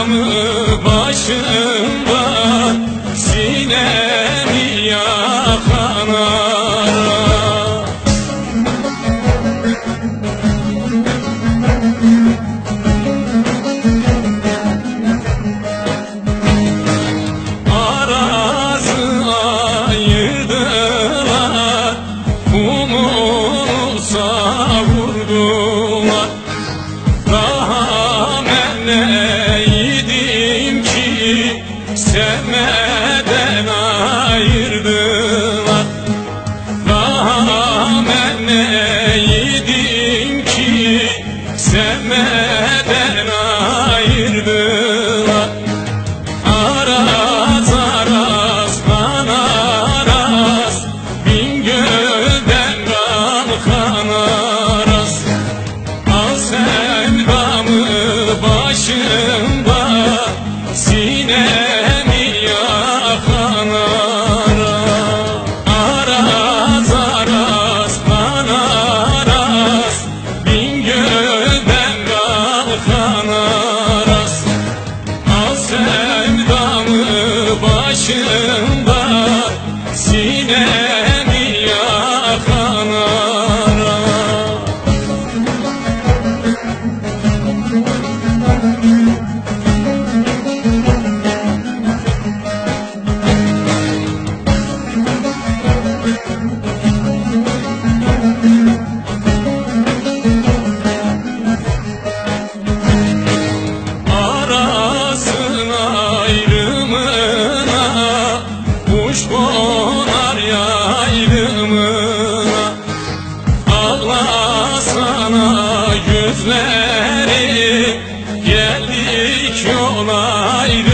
Namı başımda sinem cemeden ayırdılar Daha ben ki sevmedim gözleri geldik yola idi.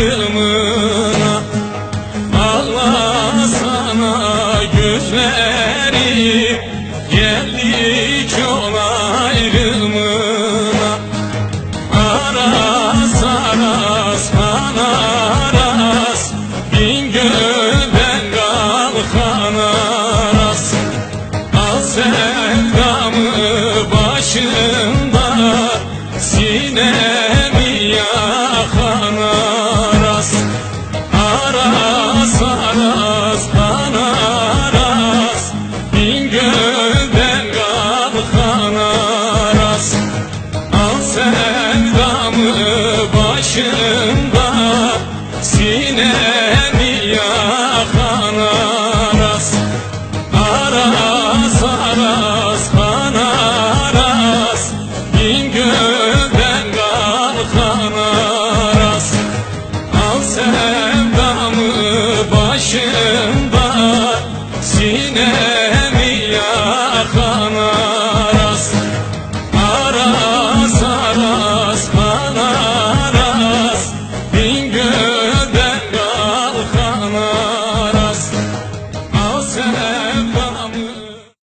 Aklı başında sinemi yakan aras Aras aras kan aras. Bingöl'den kalkan